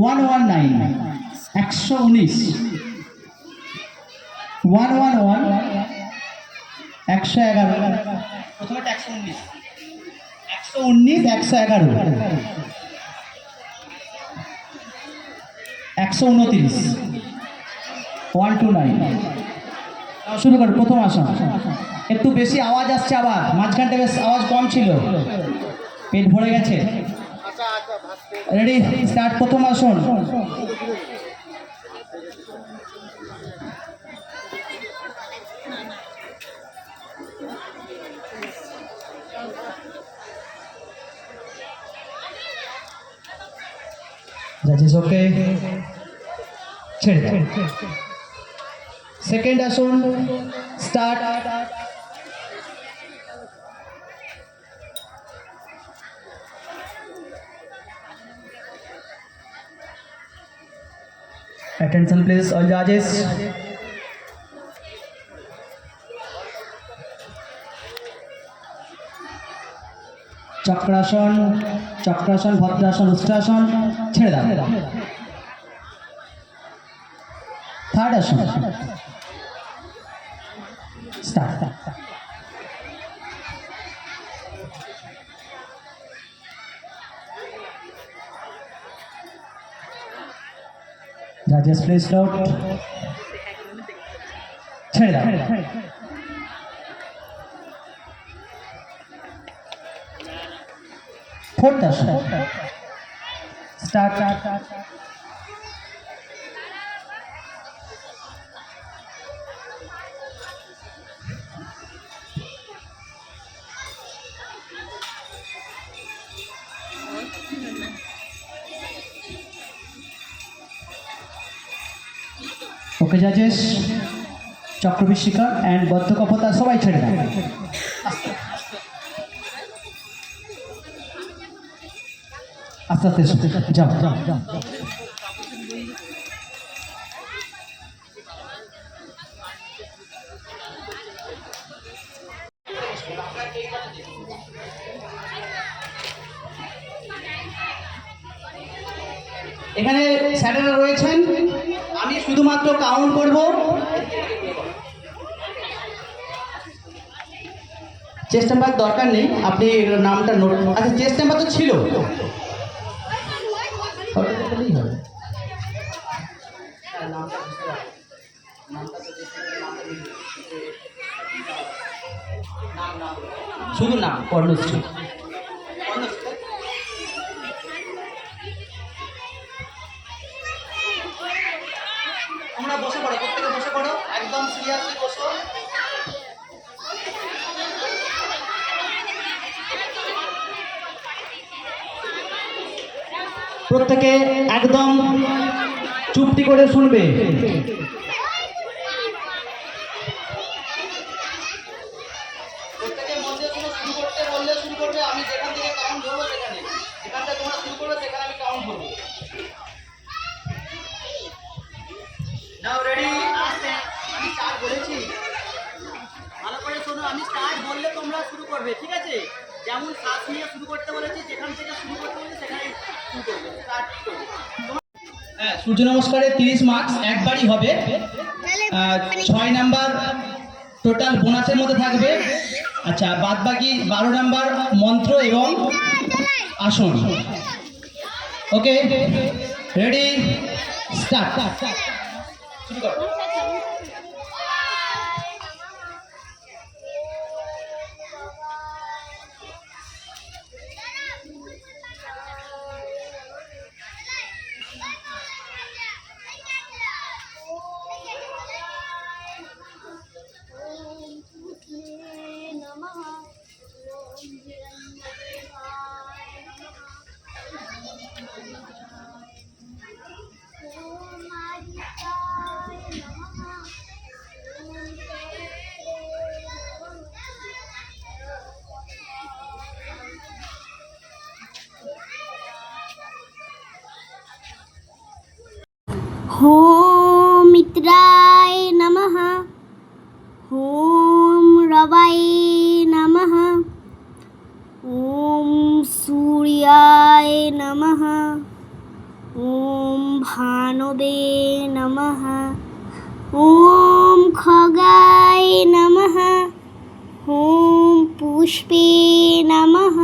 One one nine একশো উনিশ. One one one একশো এগারো. প্রথমে একশো উনিশ। একশো উনিশ একশো এগারো। একশো উনত্রিশ. ওয়ান টু নাইন শুরু করো প্রথম আসন। একটু বেশি আওয়াজ আসছে আবার। মাঝখানটা বেশ আওয়াজ কম ছিল। পেট ভরে গেছে। রেডি স্টার্ট প্রথম আসন। সেকেন্ড আসন start Attention please, all judges. চক্রাসন চক্রাসন ভদ্রাসন উষ্ট্রাসন ছেড়ে দাও। থার্ড আসন স্টার্ট Judges please note. ছেড়ে দাও ফোর্থ আসন স্টার্ট ওকে জাজেস চক্রবিশিকা অ্যান্ড বদ্ধকপতা সবাই ছেড়ে দেন আস্তে আস্তে। যাও যাও যাও এখানে স্যারেরা রয়েছেন আমি শুধুমাত্র কাউন্ট করব। চেস্ট নাম্বার দরকার নেই, আপনি নামটা নোট আচ্ছা চেস্ট নাম্বার তো ছিল। ওটা তো বললেই প্রত্যেকে একদম চুপটি করে শুনবে। প্রত্যেকে মন তোমরা শুরু করবে ঠিক আছে? যেমন শ্বাস নিয়ে শুরু করতে বলেছি যেখান থেকে শুরু করতে বলেছি সেখানে শুরু করবে স্টার্ট করবে। হ্যাঁ সূর্য নমস্কারে তিরিশ মার্কস একবারই হবে। ছয় নাম্বার টোটাল বোনাসের মধ্যে থাকবে। আচ্ছা বাদ বাকি বারো নাম্বার মন্ত্র এবং আসন। ওকে রেডি স্টার্ট শুরু করো। হোম মিত্রায় নমঃ হোম রবায় নমঃ ওম সূর্যায় নমঃ ওম ভানবে নমঃ ওম খগায় নমঃ ওম পুষ্পে নমঃ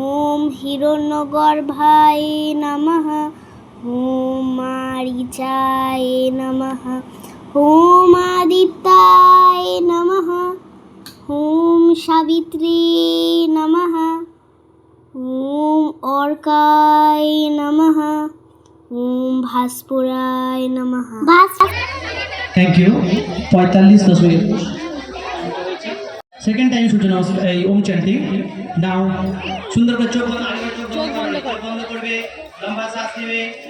ওম হিরণ্যগর্ভায় নমঃ সাবিত্রী নমঃ। ওম অর্কায় নমঃ। ওম ভাস্পুরায় নমঃ। থ্যাংক ইউ পঁয়তাল্লিশ দশমিক সেকেন্ড টাইম সূচনা এই ওম চ্যান্টিং নাও সুন্দর করে চোখ বন্ধ করবে। লম্বা শ্বাস নেবে।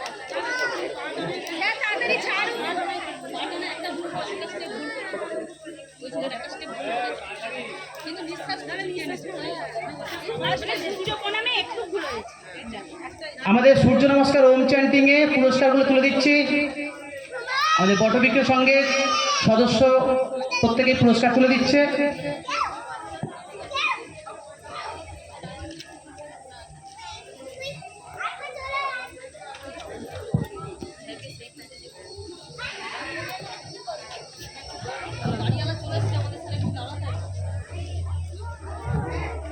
আমাদের সূর্য নমস্কার ওম চ্যান্টিং এ পুরস্কারগুলো তুলে দিচ্ছি। আমাদের বটবৃক্ষ সঙ্গে সদস্য প্রত্যেকেই পুরস্কার তুলে দিচ্ছে।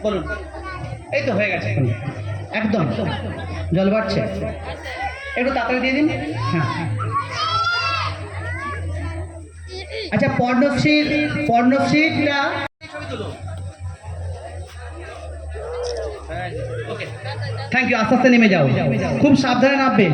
বলুন। এই তো হয়ে গেছে। একদম। জল বাড়ছে। একটু তাড়াতাড়ি দিয়ে দিন। হ্যাঁ আচ্ছা পর্ণশ্রীর পর্ণশ্রীটা থ্যাংক ইউ আস্তে আস্তে নেমে যাও। খুব সাবধানে নামবে।